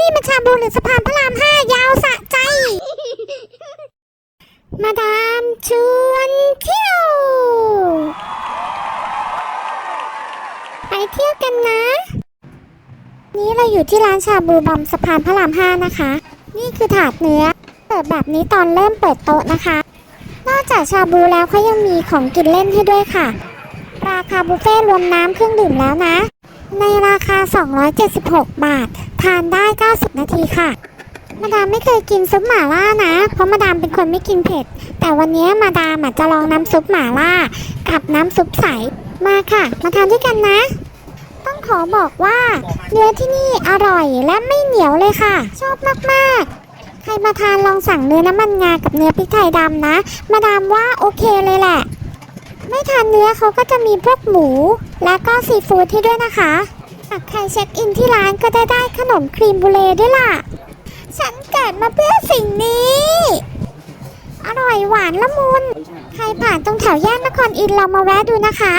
นี่มันชาบูหรือสะพานพระรามห้ายาวสะใจ มาดามชวนเที่ยว ไปเที่ยวกันนะ นี้เราอยู่ที่ร้านชาบูบอมสะพานพระรามห้านะคะ นี่คือถาดเนื้อ เปิดแบบนี้ตอนเริ่มเปิดโต๊ะนะคะ นอกจากชาบูแล้วเขายังมีของกินเล่นให้ด้วยค่ะ ราคาบุฟเฟ่รวมน้ำเครื่องดื่มแล้วนะ ในราคา 276 บาท ทานได้ 90 นาทีค่ะ มาดามไม่เคยกินซุปหม่าล่านะ เพราะมาดามเป็นคนไม่กินเผ็ด แต่วันนี้มาดามจะลองน้ำซุปหม่าล่า กับน้ำซุปใส มาค่ะ มาทานด้วยกันนะ ต้องขอบอกว่า เนื้อที่นี่อร่อยและไม่เหนียวเลยค่ะ ชอบมากๆใครมาทานลองสั่งเนื้อน้ำมันงากับเนื้อพริกไทยดำนะ มาดามว่าโอเคเลยแหละ ไม่ทานเนื้อเขาก็จะมีพวกหมู และก็ซีฟู้ดให้ด้วยนะคะหากใครเช็คอินที่ร้านก็ได้ได้ขนมครีมบูเล่ด้วยล่ะ ฉันเกิดมาเพื่อสิ่งนี้ อร่อยหวานละมุน ใครผ่านตรงแถวแยกนครอินทร์เรามาแวะดูนะคะ